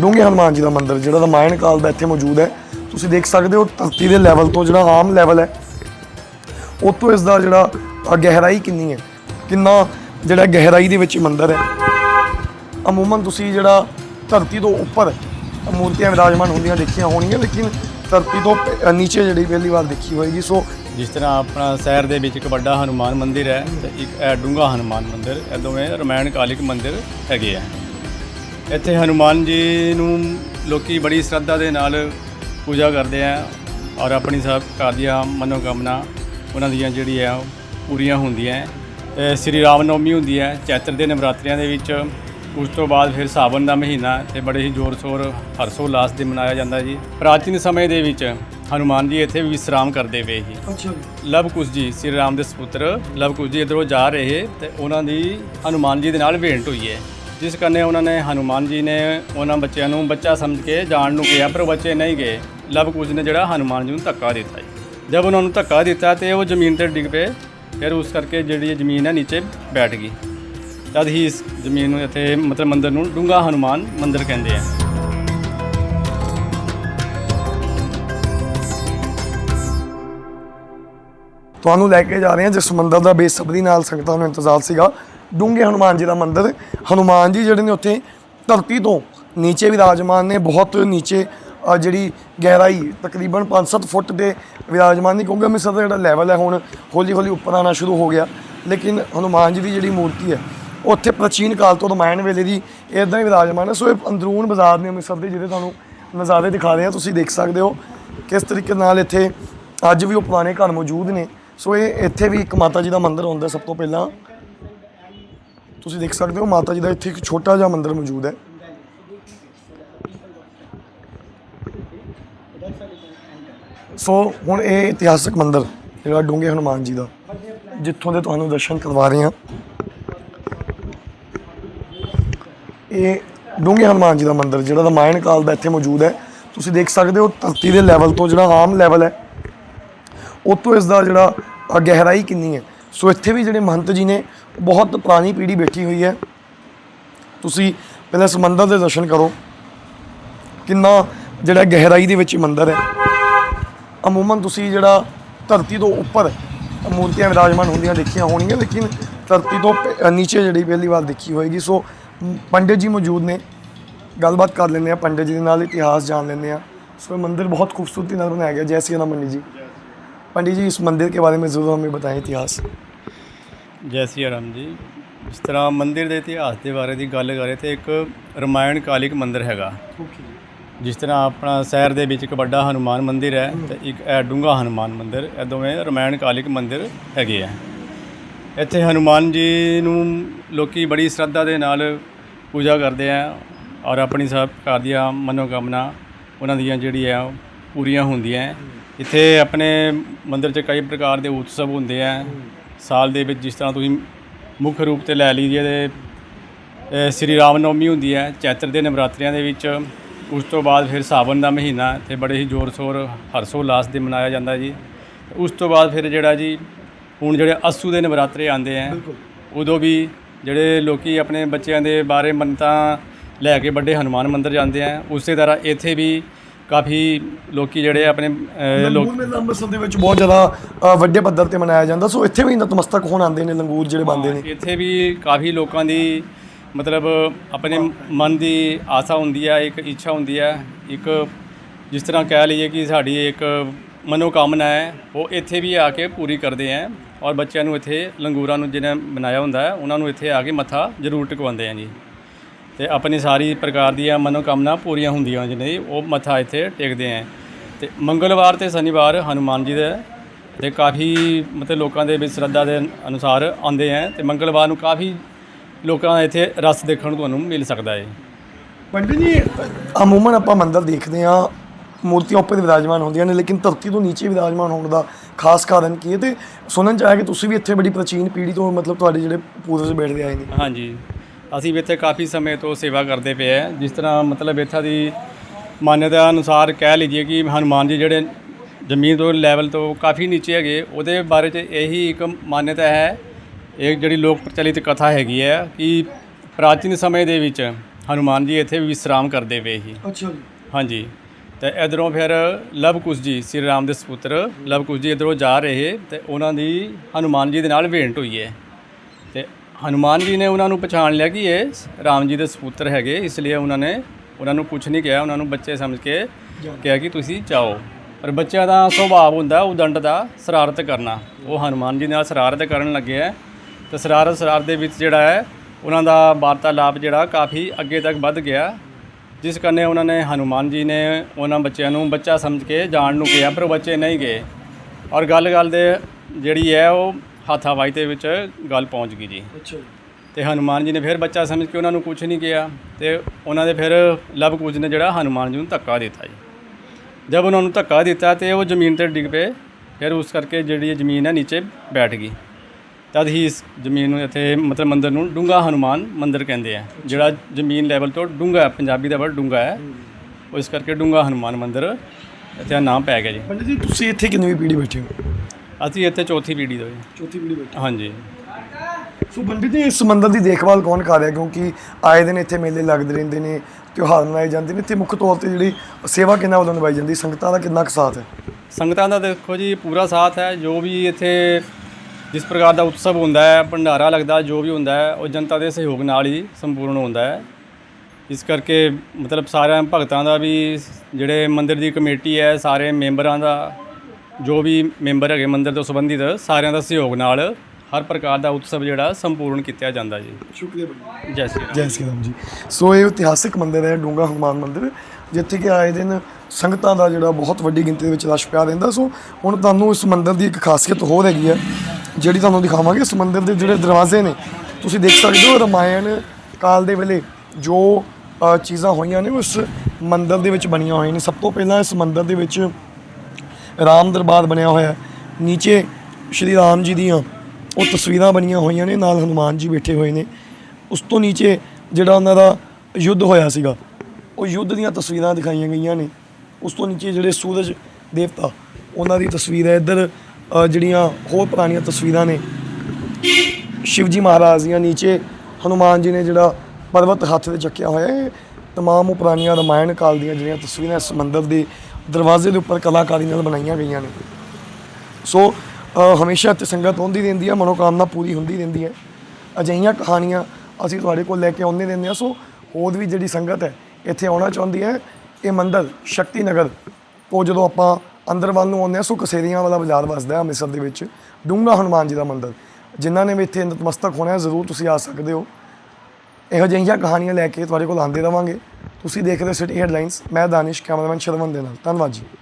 ਡੂੰਘੇ ਹਨੂਮਾਨ ਜੀ ਦਾ ਮੰਦਿਰ, ਜਿਹੜਾ ਰਮਾਇਣ ਕਾਲ ਦਾ ਇੱਥੇ ਮੌਜੂਦ ਹੈ। ਤੁਸੀਂ ਦੇਖ ਸਕਦੇ ਹੋ ਧਰਤੀ ਦੇ ਲੈਵਲ ਤੋਂ ਜਿਹੜਾ ਆਮ ਲੈਵਲ ਹੈ ਉਹ ਤੋਂ ਇਸ ਦਾ ਜਿਹੜਾ ਗਹਿਰਾਈ ਕਿੰਨੀ ਹੈ? ਕਿੰਨਾ ਜਿਹੜਾ ਗਹਿਰਾਈ ਦੇ ਵਿੱਚ ਮੰਦਿਰ ਹੈ? ਅਮੂਮਨ ਤੁਸੀਂ ਜਿਹੜਾ ਧਰਤੀ ਤੋਂ ਉੱਪਰ ਮੂਰਤੀਆਂ ਵਿਰਾਜਮਾਨ ਹੁੰਦੀਆਂ ਦੇਖੀਆਂ ਹੋਣਗੀਆਂ, ਲੇਕਿਨ ਧਰਤੀ ਤੋਂ ਨੀਚੇ ਜਿਹੜੀ ਪਹਿਲੀ ਵਾਰ ਦੇਖੀ ਹੋਏਗੀ, ਸੋ ਜਿਸ ਤਰ੍ਹਾਂ ਆਪਣਾ ਸ਼ਹਿਰ ਦੇ ਵਿੱਚ ਇੱਕ ਵੱਡਾ ਹਨੂਮਾਨ ਮੰਦਿਰ ਹੈ ਤੇ ਇੱਕ, ਇਹ ਡੂੰਘਾ ਹਨੂਮਾਨ ਮੰਦਿਰ, ਇਹ ਦੋਵੇਂ ਰਮਾਇਣ ਕਾਲਿਕ ਮੰਦਿਰ ਹੈਗੇ ਆ। ਇੱਥੇ ਹਨੂਮਾਨ ਜੀ ਨੂੰ ਲੋਕੀ ਬੜੀ ਸ਼ਰਧਾ ਦੇ ਨਾਲ ਪੂਜਾ ਕਰਦੇ ਆ ਔਰ ਆਪਣੀ ਸਭ ਘਰ ਦੀਆਂ ਮਨੋਕਾਮਨਾ ਉਹਨਾਂ ਦੀਆਂ ਜਿਹੜੀ ਆ ਪੂਰੀਆਂ ਹੁੰਦੀਆਂ ਹੈ। ਸ੍ਰੀ ਰਾਮ ਨਵਮੀ ਹੁੰਦੀ ਹੈ ਚੈਤਰ ਦੇ ਨਵਰਾਤਰਿਆਂ ਦੇ ਵਿੱਚ। ਉਸ ਤੋਂ ਬਾਅਦ ਫਿਰ ਸਾਵਨ ਦਾ ਮਹੀਨਾ ਤੇ ਬੜੇ ਹੀ ਜ਼ੋਰ ਸ਼ੋਰ ਹਰਸ਼ੋਲਾਸ ਦੇ ਮਨਾਇਆ ਜਾਂਦਾ ਜੀ। ਪ੍ਰਾਚੀਨ ਸਮੇਂ ਦੇ ਵਿੱਚ ਹਨੂਮਾਨ ਜੀ ਇੱਥੇ ਵਿਸਰਾਮ ਕਰਦੇ ਪਏ ਸੀ ਅੱਛਾ ਲਵ ਕੁਸ਼ ਜੀ ਸ੍ਰੀ ਰਾਮ ਦੇ ਸਪੁੱਤਰ ਲਵ ਕੁਸ਼ ਜੀ ਇੱਧਰੋਂ ਜਾ ਰਹੇ ਤੇ ਉਹਨਾਂ ਦੀ ਹਨੂਮਾਨ ਜੀ ਦੇ ਨਾਲ ਭੇਂਟ ਹੋਈ ਹੈ ਜਿਸ ਕਰਨੇ ਉਹਨਾਂ ਨੇ ਹਨੂਮਾਨ ਜੀ ਨੇ ਉਹਨਾਂ ਬੱਚਿਆਂ ਨੂੰ ਬੱਚਾ ਸਮਝ ਕੇ ਜਾਣ ਨੂੰ ਕਿਹਾ, ਪਰ ਉਹ ਬੱਚੇ ਨਹੀਂ ਗਏ। ਲਵ ਕੁਸ਼ ਨੇ ਜਿਹੜਾ ਹਨੂਮਾਨ ਜੀ ਨੂੰ ਧੱਕਾ ਦਿੱਤਾ ਜੀ। ਜਦ ਉਹਨਾਂ ਨੂੰ ਧੱਕਾ ਦਿੱਤਾ ਤੇ ਉਹ ਜ਼ਮੀਨ ਤੇ ਡਿੱਗ ਪਏ, ਫਿਰ ਉਸ ਕਰਕੇ ਜਿਹੜੀ ਇਹ ਜ਼ਮੀਨ ਹੈ ਨੀਚੇ ਬੈਠ ਗਈ। ਤਦ ਹੀ ਇਸ ਜ਼ਮੀਨ ਨੂੰ ਇੱਥੇ ਮਤਲਬ ਮੰਦਰ ਨੂੰ ਡੂੰਘਾ ਹਨੂਮਾਨ ਮੰਦਰ ਕਹਿੰਦੇ ਆ। ਤੁਹਾਨੂੰ ਲੈ ਕੇ ਜਾ ਰਹੇ ਹਾਂ ਜਿਸ ਮੰਦਰ ਦਾ ਬੇਸਬਰੀ ਨਾਲ ਸੰਗਤਾਂ ਨੂੰ ਇੰਤਜ਼ਾਰ ਸੀਗਾ। ਡੂੰਘੇ ਹਨੂਮਾਨ ਜੀ ਦਾ ਮੰਦਿਰ। ਹਨੂਮਾਨ ਜੀ ਜਿਹੜੇ ਨੇ ਉੱਥੇ ਧਰਤੀ ਤੋਂ ਨੀਚੇ ਵਿਰਾਜਮਾਨ ਨੇ, ਬਹੁਤ ਨੀਚੇ ਜਿਹੜੀ ਗਹਿਰਾਈ ਤਕਰੀਬਨ 5-7 ਫੁੱਟ ਦੇ ਵਿਰਾਜਮਾਨ ਨਹੀਂ ਕਿਉਂਕਿ ਅੰਮ੍ਰਿਤਸਰ ਦਾ ਜਿਹੜਾ ਲੈਵਲ ਹੈ ਹੁਣ ਹੌਲੀ ਹੌਲੀ ਉੱਪਰ ਆਉਣਾ ਸ਼ੁਰੂ ਹੋ ਗਿਆ। ਲੇਕਿਨ ਹਨੂਮਾਨ ਜੀ ਦੀ ਜਿਹੜੀ ਮੂਰਤੀ ਹੈ, ਉਹ ਉੱਥੇ ਪ੍ਰਾਚੀਨ ਕਾਲ ਤੋਂ ਰਮਾਇਣ ਵੇਲੇ ਦੀ ਇਦਾਂ ਹੀ ਵਿਰਾਜਮਾਨ ਹੈ। ਸੋ ਇਹ ਅੰਦਰੂਨ ਬਾਜ਼ਾਰ ਨੇ ਅੰਮ੍ਰਿਤਸਰ ਦੇ ਜਿਹੜੇ ਤੁਹਾਨੂੰ ਨਜ਼ਾਰੇ ਦਿਖਾ ਰਹੇ ਹਾਂ ਤੁਸੀਂ ਦੇਖ ਸਕਦੇ ਹੋ ਕਿਸ ਤਰੀਕੇ ਨਾਲ ਇੱਥੇ ਅੱਜ ਵੀ ਉਹ ਪੁਰਾਣੇ ਘਰ ਮੌਜੂਦ ਨੇ। ਸੋ ਇਹ ਇੱਥੇ ਵੀ ਇੱਕ ਮਾਤਾ ਜੀ ਦਾ ਮੰਦਿਰ ਹੁੰਦਾ ਸਭ ਤੋਂ ਪਹਿਲਾਂ। ਤੁਸੀਂ ਦੇਖ ਸਕਦੇ ਹੋ ਮਾਤਾ ਜੀ ਦਾ ਇੱਥੇ ਇੱਕ ਛੋਟਾ ਜਿਹਾ ਮੰਦਿਰ ਮੌਜੂਦ ਹੈ। ਸੋ ਹੁਣ ਇਹ ਇਤਿਹਾਸਕ ਮੰਦਿਰ, ਜਿਹੜਾ ਡੂੰਘੇ ਹਨੂਮਾਨ ਜੀ ਦਾ, ਜਿੱਥੋਂ ਦੇ ਤੁਹਾਨੂੰ ਦਰਸ਼ਨ ਕਰਵਾ ਰਹੇ ਹਾਂ। ਇਹ ਡੂੰਘੇ ਹਨੂਮਾਨ ਜੀ ਦਾ ਮੰਦਿਰ, ਜਿਹੜਾ ਰਮਾਇਣ ਕਾਲ ਦਾ ਇੱਥੇ ਮੌਜੂਦ ਹੈ। ਤੁਸੀਂ ਦੇਖ ਸਕਦੇ ਹੋ ਧਰਤੀ ਦੇ ਲੈਵਲ ਤੋਂ ਜਿਹੜਾ ਆਮ ਲੈਵਲ ਹੈ ਉਹ ਤੋਂ ਇਸ ਦਾ ਜਿਹੜਾ ਗਹਿਰਾਈ ਕਿੰਨੀ ਹੈ? ਸੋ ਇੱਥੇ ਵੀ ਜਿਹੜੇ ਮਹੰਤ ਜੀ ਨੇ, ਬਹੁਤ ਪੁਰਾਣੀ ਪੀੜ੍ਹੀ ਬੈਠੀ ਹੋਈ ਹੈ। ਤੁਸੀਂ ਪਹਿਲਾਂ ਸਮੁੰਦਰ ਦੇ ਦਰਸ਼ਨ ਕਰੋ। ਕਿੰਨਾ ਜਿਹੜਾ ਗਹਿਰਾਈ ਦੇ ਵਿੱਚ ਮੰਦਰ ਹੈ। ਅਮੂਮਨ ਤੁਸੀਂ ਜਿਹੜਾ ਧਰਤੀ ਤੋਂ ਉੱਪਰ ਮੂਰਤੀਆਂ ਵਿਰਾਜਮਾਨ ਹੁੰਦੀਆਂ ਦੇਖੀਆਂ ਹੋਣਗੀਆਂ, ਲੇਕਿਨ ਧਰਤੀ ਤੋਂ ਨੀਚੇ ਜਿਹੜੀ ਪਹਿਲੀ ਵਾਰ ਦੇਖੀ ਹੋਏਗੀ। ਸੋ ਪੰਡਿਤ ਜੀ ਮੌਜੂਦ ਨੇ। ਗੱਲਬਾਤ ਕਰ ਲੈਂਦੇ ਆ ਪੰਡਿਤ ਜੀ ਦੇ ਨਾਲ ਇਤਿਹਾਸ ਜਾਣ ਲੈਂਦੇ ਆ ਸੋ ਇਹ ਮੰਦਿਰ ਬਹੁਤ ਖੂਬਸੂਰਤੀ ਨਾਲ ਬਣਾਇਆ ਗਿਆ, ਜੈ ਸ੍ਰੀ ਰਾਮ ਮੰਡੀ ਜੀ। पंडित जी इस मंदिर के बारे में ज़रूर हमें बताएं इतिहास ਜੈ ਸਿਆ ਰਾਮ ਜੀ ਇਸ ਤਰ੍ਹਾਂ ਮੰਦਿਰ ਦੇ ਇਤਿਹਾਸ ਦੇ ਬਾਰੇ ਦੀ ਗੱਲ ਕਰੇ ਤੇ ਇੱਕ ਰਮਾਇਣ ਕਾਲਿਕ ਮੰਦਿਰ ਹੈਗਾ ਜਿਸ ਤਰ੍ਹਾਂ ਆਪਣਾ ਸ਼ਹਿਰ ਦੇ ਵਿੱਚ ਇੱਕ ਵੱਡਾ ਹਨੂਮਾਨ ਮੰਦਿਰ ਹੈ ਤੇ ਇੱਕ ਇਹ ਡੂੰਘਾ ਹਨੂਮਾਨ ਮੰਦਿਰ ਇਹ ਦੋਵੇਂ ਰਮਾਇਣ ਕਾਲਿਕ ਮੰਦਿਰ ਹੈਗੇ ਆ ਇੱਥੇ ਹਨੂਮਾਨ ਜੀ ਨੂੰ ਲੋਕੀ ਬੜੀ ਸ਼ਰਧਾ ਦੇ ਨਾਲ ਪੂਜਾ ਕਰਦੇ ਆ ਔਰ ਆਪਣੀ ਸਭ ਘਰ ਦੀਆਂ ਮਨੋਕਾਮਨਾ ਉਹਨਾਂ ਦੀਆਂ ਜਿਹੜੀ ਆ ਉਹ ਪੂਰੀਆਂ ਹੁੰਦੀਆਂ ਹੈ। ਇੱਥੇ ਆਪਣੇ ਮੰਦਿਰ 'ਚ ਕਈ ਪ੍ਰਕਾਰ ਦੇ ਉਤਸਵ ਹੁੰਦੇ ਆ। ਸਾਲ ਦੇ ਵਿੱਚ ਜਿਸ ਤਰ੍ਹਾਂ ਤੁਸੀਂ ਮੁੱਖ ਰੂਪ ਤੇ ਲੈ ਲਈਏ ਤੇ ਸ੍ਰੀ ਰਾਮ ਨਵਮੀ ਹੁੰਦੀ ਹੈ ਚੈਤਰ ਦੇ ਨਵਰਾਤਰਿਆਂ ਦੇ ਵਿੱਚ। ਉਸ ਤੋਂ ਬਾਅਦ ਫਿਰ ਸਾਵਨ ਦਾ ਮਹੀਨਾ ਤੇ ਬੜੇ ਹੀ ਜ਼ੋਰ ਸ਼ੋਰ ਹਰਸ਼ੋਲਾਸ ਦੇ ਮਨਾਇਆ ਜਾਂਦਾ ਜੀ। ਉਸ ਤੋਂ ਬਾਅਦ ਫਿਰ ਜਿਹੜਾ ਜੀ ਹੁਣ ਜਿਹੜੇ ਅਸੂ ਦੇ ਨਵਰਾਤਰੇ ਆਉਂਦੇ ਆ ਉਦੋਂ ਵੀ ਜਿਹੜੇ ਲੋਕੀ ਆਪਣੇ ਬੱਚਿਆਂ ਦੇ ਬਾਰੇ ਮੰਨਤਾਂ ਲੈ ਕੇ ਵੱਡੇ ਹਨੂਮਾਨ ਮੰਦਿਰ ਜਾਂਦੇ ਆ। ਉਸੇ ਤਰ੍ਹਾਂ ਇੱਥੇ ਵੀ ਕਾਫੀ ਲੋਕੀ ਜਿਹੜੇ ਆਪਣੇ ਅਹ, ਲੋਕ ਲੰਗੂਰ ਮੇਲਾ ਅੰਮ੍ਰਿਤਸਰ ਦੇ ਵਿੱਚ ਬਹੁਤ ਜ਼ਿਆਦਾ ਅ, ਵੱਡੇ ਪੱਧਰ ਤੇ ਮਨਾਇਆ ਜਾਂਦਾ। ਸੋ ਇੱਥੇ ਵੀ ਨਤਮਸਤਕ ਹੋਣ ਆਉਂਦੇ ਨੇ ਲੰਗੂਰ ਜਿਹੜੇ ਬੰਦੇ ਨੇ। ਇੱਥੇ ਵੀ ਕਾਫੀ ਲੋਕਾਂ ਦੀ ਮਤਲਬ ਆਪਣੇ ਮਨ ਦੀ ਆਸਾ ਹੁੰਦੀ ਹੈ ਇੱਕ ਇੱਛਾ ਹੁੰਦੀ ਹੈ ਇੱਕ ਜਿਸ ਤਰ੍ਹਾਂ ਕਹਿ ਲਈਏ ਕਿ ਸਾਡੀ ਇੱਕ ਮਨੋਕਾਮਨਾ ਹੈ ਉਹ ਇੱਥੇ ਵੀ ਆ ਕੇ ਪੂਰੀ ਕਰਦੇ ਆ ਔਰ ਬੱਚਿਆਂ ਨੂੰ ਇੱਥੇ ਲੰਗੂਰਾਂ ਨੂੰ ਜਿਹਨੇ ਬਣਾਇਆ ਹੁੰਦਾ ਹੈ ਉਹਨਾਂ ਨੂੰ ਇੱਥੇ ਆ ਕੇ ਮੱਥਾ ਜ਼ਰੂਰ ਟਿਕਵਾਉਂਦੇ ਆ ਜੀ। ਤੇ ਆਪਣੀ ਸਾਰੀ ਪ੍ਰਕਾਰ ਦੀਆਂ ਮਨੋਕਾਮਨਾ ਪੂਰੀਆਂ ਹੁੰਦੀਆਂ ਜਿਹਨੇ ਉਹ ਮੱਥਾ ਇੱਥੇ ਟੇਕਦੇ ਆ ਤੇ ਮੰਗਲਵਾਰ ਤੇ ਸ਼ਨੀਵਾਰ ਹਨੂਮਾਨ ਜੀ ਦੇ ਤੇ ਕਾਫੀ ਮਤਲਬ ਲੋਕਾਂ ਦੇ ਵਿੱਚ ਸ਼ਰਧਾ ਦੇ ਅਨੁਸਾਰ ਆਉਂਦੇ ਆ ਤੇ ਮੰਗਲਵਾਰ ਨੂੰ ਕਾਫੀ ਲੋਕਾਂ ਦਾ ਇੱਥੇ ਰਸ ਦੇਖਣ ਨੂੰ ਤੁਹਾਨੂੰ ਮਿਲ ਸਕਦਾ ਹੈ ਪੰਡਿਤ ਜੀ ਅਮੂਮਨ ਆਪਾਂ ਮੰਦਿਰ ਦੇਖਦੇ ਆ ਮੂਰਤੀਆਂ ਉੱਪਰ ਵਿਰਾਜਮਾਨ ਹੁੰਦੀਆਂ ਨੇ ਲੇਕਿਨ ਧਰਤੀ ਤੋਂ ਨੀਚੇ ਵਿਰਾਜਮਾਨ ਹੋਣ ਦਾ ਖਾਸ ਕਾਰਨ ਕੀ ਹੈ ਤੇ ਸੁਣਨ ਚ ਆਇਆ ਕਿ ਤੁਸੀਂ ਵੀ ਇੱਥੇ ਬੜੀ ਪ੍ਰਾਚੀਨ ਪੀੜ੍ਹੀ ਤੋਂ ਮਤਲਬ ਤੁਹਾਡੇ ਜਿਹੜੇ ਪੂਰਵਜ ਬੈਠਦੇ ਆਏ ਨੇ। ਹਾਂਜੀ। ਅਸੀਂ ਵੀ ਇੱਥੇ ਕਾਫੀ ਸਮੇਂ ਤੋਂ ਸੇਵਾ ਕਰਦੇ ਪਏ ਆ ਜਿਸ ਤਰ੍ਹਾਂ ਮਤਲਬ ਇੱਥਾਂ ਦੀ ਮਾਨਯਤਾ ਅਨੁਸਾਰ ਕਹਿ ਲਈਏ ਕਿ ਹਨੂਮਾਨ ਜੀ ਜਿਹੜੇ ਜ਼ਮੀਨ ਤੋਂ ਲੈਵਲ ਤੋਂ ਕਾਫੀ ਨੀਚੇ ਹੈਗੇ ਉਹਦੇ ਬਾਰੇ 'ਚ ਇਹੀ ਇੱਕ ਮਾਨਯਤਾ ਹੈ। ਇਹ ਜਿਹੜੀ ਲੋਕ ਪ੍ਰਚਲਿਤ ਕਥਾ ਹੈਗੀ ਹੈ ਕਿ ਪ੍ਰਾਚੀਨ ਸਮੇਂ ਦੇ ਵਿੱਚ ਹਨੂਮਾਨ ਜੀ ਇੱਥੇ ਵਿਸਰਾਮ ਕਰਦੇ ਪਏ ਸੀ। ਅੱਛਾ ਜੀ। ਹਾਂਜੀ। ਤੇ ਇਧਰੋਂ ਫਿਰ ਲਵ ਕੁਸ਼ ਜੀ ਸ੍ਰੀ ਰਾਮ ਦੇ ਸਪੁੱਤਰ ਲਵ ਕੁਸ਼ ਜੀ ਇਧਰੋਂ ਜਾ ਰਹੇ ਤੇ ਉਹਨਾਂ ਦੀ ਹਨੂਮਾਨ ਜੀ ਦੇ ਨਾਲ ਭੇਂਟ ਹੋਈ ਹੈ। ਹਨੂਮਾਨ ਜੀ ਨੇ ਉਹਨਾਂ ਨੂੰ ਪਛਾਣ ਲਿਆ ਕਿ ਇਹ ਰਾਮ ਜੀ ਦੇ ਸਪੁੱਤਰ ਹੈਗੇ, ਇਸ ਲਈ ਉਹਨਾਂ ਨੇ ਉਹਨਾਂ ਨੂੰ ਕੁਝ ਨਹੀਂ ਕਿਹਾ, ਉਹਨਾਂ ਨੂੰ ਬੱਚੇ ਸਮਝ ਕੇ ਕਿਹਾ ਕਿ ਤੁਸੀਂ ਜਾਓ। ਪਰ ਬੱਚਿਆਂ ਦਾ ਸੁਭਾਅ ਹੁੰਦਾ ਉਦੰਡ ਦਾ ਸ਼ਰਾਰਤ ਕਰਨਾ। ਉਹ ਹਨੂਮਾਨ ਜੀ ਨਾਲ ਸ਼ਰਾਰਤ ਕਰਨ ਲੱਗੇ ਹੈ। ਤੇ ਸ਼ਰਾਰਤ ਸ਼ਰਾਰਤ ਦੇ ਵਿੱਚ ਜਿਹੜਾ ਹੈ, ਉਹਨਾਂ ਦਾ ਵਾਰਤਾਲਾਪ ਜਿਹੜਾ ਕਾਫੀ ਅੱਗੇ ਤੱਕ ਵੱਧ ਗਿਆ। ਜਿਸ ਕਰਨੇ ਉਹਨਾਂ ਨੇ ਹਨੂਮਾਨ ਜੀ ਨੇ ਉਹਨਾਂ ਬੱਚਿਆਂ ਨੂੰ ਬੱਚਾ ਸਮਝ ਕੇ ਜਾਣ ਨੂੰ ਕਿਹਾ, ਪਰ ਉਹ ਬੱਚੇ ਨਹੀਂ ਗਏ। ਔਰ ਗੱਲ-ਗੱਲ ਦੇ ਜਿਹੜੀ ਹੈ, ਉਹ ਹਾਥਾਵਾਈ ਦੇ ਵਿੱਚ ਗੱਲ ਪਹੁੰਚ ਗਈ ਜੀ। ਅੱਛਾ ਜੀ। ਤੇ ਹਨੂਮਾਨ ਜੀ ਨੇ ਫਿਰ ਬੱਚਾ ਸਮਝ ਕੇ ਉਹਨਾਂ ਨੂੰ ਕੁਝ ਨਹੀਂ ਕਿਹਾ ਤੇ ਉਹਨਾਂ ਦੇ ਫਿਰ ਲਵ ਕੁਝ ਨੇ ਜਿਹੜਾ ਹਨੂਮਾਨ ਜੀ ਨੂੰ ਧੱਕਾ ਦਿੱਤਾ ਜੀ। ਜਦ ਉਹਨਾਂ ਨੂੰ ਧੱਕਾ ਦਿੱਤਾ ਤੇ ਉਹ ਜ਼ਮੀਨ ਤੇ ਡਿੱਗ ਪਏ ਫਿਰ ਉਸ ਕਰਕੇ ਜਿਹੜੀ ਜ਼ਮੀਨ ਹੈ ਨੀਚੇ ਬੈਠ ਗਈ। ਤਦ ਹੀ ਇਸ ਜ਼ਮੀਨ ਨੂੰ ਇੱਥੇ ਮਤਲਬ ਮੰਦਿਰ ਨੂੰ ਡੂੰਗਾ ਹਨੂਮਾਨ ਮੰਦਿਰ ਕਹਿੰਦੇ ਆ ਜਿਹੜਾ ਜ਼ਮੀਨ ਲੈਵਲ ਤੋਂ ਡੂੰਗਾ ਹੈ ਪੰਜਾਬੀ ਦਾ ਵਰਡ ਡੂੰਗਾ ਹੈ ਉਹ ਇਸ ਕਰਕੇ ਡੂੰਗਾ ਹਨੂਮਾਨ ਮੰਦਿਰ ਇੱਥੇ ਨਾਮ ਪੈ ਗਿਆ ਜੀ। ਪੰਡਿਤ ਜੀ ਤੁਸੀਂ ਇੱਥੇ ਕਿੰਨੀ ਪੀੜੀ ਬੈਠੇ ਹੋ? ਅਸੀਂ ਇੱਥੇ ਚੌਥੀ ਪੀੜ੍ਹੀ ਤੋਂ ਜੀ। ਚੌਥੀ ਪੀੜੀ ਬੈਠੇ। ਹਾਂਜੀ। ਸੋ ਪੰਡਿਤ ਜੀ ਇਸ ਮੰਦਿਰ ਦੀ ਦੇਖਭਾਲ ਕੌਣ ਕਰ ਰਿਹਾ? ਕਿਉਂਕਿ ਆਏ ਦਿਨ ਇੱਥੇ ਮੇਲੇ ਲੱਗਦੇ ਰਹਿੰਦੇ ਨੇ ਤਿਉਹਾਰ ਮਨਾਏ ਜਾਂਦੇ ਨੇ। ਇੱਥੇ ਮੁੱਖ ਤੌਰ ਤੇ ਜਿਹੜੀ ਸੇਵਾ ਕਿੰਨਾ ਵੱਲੋਂ ਨਿਭਾਈ ਜਾਂਦੀ? ਸੰਗਤਾਂ ਦਾ ਕਿੰਨਾ ਕੁ ਸਾਥ ਹੈ? ਸੰਗਤਾਂ ਦਾ ਦੇਖੋ ਜੀ ਪੂਰਾ ਸਾਥ ਹੈ। ਜੋ ਵੀ ਇੱਥੇ ਜਿਸ ਪ੍ਰਕਾਰ ਦਾ ਉਤਸਵ ਹੁੰਦਾ ਹੈ ਭੰਡਾਰਾ ਲੱਗਦਾ ਜੋ ਵੀ ਹੁੰਦਾ ਹੈ ਉਹ ਜਨਤਾ ਦੇ ਸਹਿਯੋਗ ਨਾਲ ਹੀ ਸੰਪੂਰਨ ਹੁੰਦਾ ਹੈ। ਇਸ ਕਰਕੇ ਮਤਲਬ ਸਾਰਿਆਂ ਭਗਤਾਂ ਦਾ ਵੀ ਜਿਹੜੇ ਮੰਦਿਰ ਦੀ ਕਮੇਟੀ ਹੈ ਸਾਰੇ ਮੈਂਬਰਾਂ ਦਾ ਜੋ ਵੀ ਮੈਂਬਰ ਹੈਗੇ ਮੰਦਿਰ ਤੋਂ ਸੰਬੰਧਿਤ ਸਾਰਿਆਂ ਦਾ ਸਹਿਯੋਗ ਨਾਲ ਹਰ ਪ੍ਰਕਾਰ ਦਾ ਉਤਸਵ ਜਿਹੜਾ ਸੰਪੂਰਨ ਕੀਤਾ ਜਾਂਦਾ ਜੀ। ਸ਼ੁਕਰੀਆ ਜੈ। ਸ਼੍ਰੀ ਰਾਮ। ਜੈ ਸ੍ਰੀ ਰਾਮ ਜੀ। ਸੋ ਇਹ ਇਤਿਹਾਸਿਕ ਮੰਦਿਰ ਹੈ ਡੂੰਗਾ ਹਨੂਮਾਨ ਮੰਦਿਰ ਜਿੱਥੇ ਕਿ ਆਏ ਦਿਨ ਸੰਗਤਾਂ ਦਾ ਜਿਹੜਾ ਬਹੁਤ ਵੱਡੀ ਗਿਣਤੀ ਦੇ ਵਿੱਚ ਰਸ਼ ਪਿਆ ਰਹਿੰਦਾ। ਸੋ ਹੁਣ ਤੁਹਾਨੂੰ ਇਸ ਮੰਦਿਰ ਦੀ ਇੱਕ ਖਾਸੀਅਤ ਹੋਰ ਹੈਗੀ ਹੈ ਜਿਹੜੀ ਤੁਹਾਨੂੰ ਦਿਖਾਵਾਂਗੇ। ਇਸ ਮੰਦਿਰ ਦੇ ਜਿਹੜੇ ਦਰਵਾਜ਼ੇ ਨੇ ਤੁਸੀਂ ਦੇਖ ਸਕਦੇ ਹੋ ਰਮਾਇਣ ਕਾਲ ਦੇ ਵੇਲੇ ਜੋ ਚੀਜ਼ਾਂ ਹੋਈਆਂ ਨੇ ਉਸ ਮੰਦਿਰ ਦੇ ਵਿੱਚ ਬਣੀਆਂ ਹੋਈਆਂ ਨੇ। ਸਭ ਤੋਂ ਪਹਿਲਾਂ ਇਸ ਮੰਦਿਰ ਦੇ ਵਿੱਚ ਰਾਮ ਦਰਬਾਰ ਬਣਿਆ ਹੋਇਆ ਹੈ। ਨੀਚੇ ਸ਼੍ਰੀ ਰਾਮ ਜੀ ਦੀਆਂ ਉਹ ਤਸਵੀਰਾਂ ਬਣੀਆਂ ਹੋਈਆਂ ਨੇ, ਨਾਲ ਹਨੂਮਾਨ ਜੀ ਬੈਠੇ ਹੋਏ ਨੇ। ਉਸ ਤੋਂ ਨੀਚੇ ਜਿਹੜਾ ਉਹਨਾਂ ਦਾ ਯੁੱਧ ਹੋਇਆ ਸੀਗਾ, ਉਹ ਯੁੱਧ ਦੀਆਂ ਤਸਵੀਰਾਂ ਦਿਖਾਈਆਂ ਗਈਆਂ ਨੇ। ਉਸ ਤੋਂ ਨੀਚੇ ਜਿਹੜੇ ਸੂਰਜ ਦੇਵਤਾ, ਉਹਨਾਂ ਦੀ ਤਸਵੀਰ ਹੈ। ਇੱਧਰ ਜਿਹੜੀਆਂ ਹੋਰ ਪੁਰਾਣੀਆਂ ਤਸਵੀਰਾਂ ਨੇ, ਸ਼ਿਵਜੀ ਮਹਾਰਾਜ ਦੀਆਂ, ਨੀਚੇ ਹਨੂਮਾਨ ਜੀ ਨੇ ਜਿਹੜਾ ਪਰਵਤ ਹੱਥ 'ਤੇ ਚੱਕਿਆ ਹੋਇਆ ਹੈ। ਇਹ ਤਮਾਮ ਉਹ ਪੁਰਾਣੀਆਂ ਰਮਾਇਣ ਕਾਲ ਦੀਆਂ ਜਿਹੜੀਆਂ ਤਸਵੀਰਾਂ ਇਸ ਮੰਦਿਰ ਦੇ ਦਰਵਾਜ਼ੇ ਦੇ ਉੱਪਰ ਕਲਾਕਾਰੀ ਨਾਲ ਬਣਾਈਆਂ ਗਈਆਂ ਨੇ। ਸੋ ਹਮੇਸ਼ਾ ਇੱਥੇ ਸੰਗਤ ਆਉਂਦੀ ਰਹਿੰਦੀ ਹੈ ਮਨੋਕਾਮਨਾ ਪੂਰੀ ਹੁੰਦੀ ਰਹਿੰਦੀ ਹੈ ਅਜਿਹੀਆਂ ਕਹਾਣੀਆਂ ਅਸੀਂ ਤੁਹਾਡੇ ਕੋਲ ਲੈ ਕੇ ਆਉਂਦੇ ਰਹਿੰਦੇ ਹਾਂ ਸੋ, ਹੋਰ ਵੀ ਜਿਹੜੀ ਸੰਗਤ ਹੈ, ਇੱਥੇ ਆਉਣਾ ਚਾਹੁੰਦੀ ਹੈ, ਇਹ ਮੰਦਰ ਸ਼ਕਤੀ ਨਗਰ। ਤੋਂ ਜਦੋਂ ਆਪਾਂ ਅੰਦਰ ਵੱਲ ਨੂੰ ਆਉਂਦੇ ਹਾਂ ਸੋ ਕਸੇਰੀਆਂ ਵਾਲਾ ਬਾਜ਼ਾਰ ਵਸਦਾ ਹੈ ਅੰਮ੍ਰਿਤਸਰ ਦੇ ਵਿੱਚ। ਡੂੰਗਾ ਹਨੂਮਾਨ ਜੀ ਦਾ ਮੰਦਰ। ਜਿਨ੍ਹਾਂ ਨੇ ਵੀ ਇੱਥੇ ਨਤਮਸਤਕ ਹੋਣਾ ਹੈ, ਜ਼ਰੂਰ ਤੁਸੀਂ ਆ ਸਕਦੇ ਹੋ। ਇਹੋ ਜਿਹੀਆਂ ਕਹਾਣੀਆਂ ਲੈ ਕੇ ਤੁਹਾਡੇ ਕੋਲ ਆਉਂਦੇ ਰਵਾਂਗੇ। ਤੁਸੀਂ ਦੇਖ ਰਹੇ ਹੋ ਸਿਟੀ ਹੈਡਲਾਈਨਸ ਮੈਂ ਦਾਨਿਸ਼ ਕੈਮਰਾਮੈਨ ਸ਼ਰਮਨ ਦੇ ਨਾਲ। ਧੰਨਵਾਦ ਜੀ।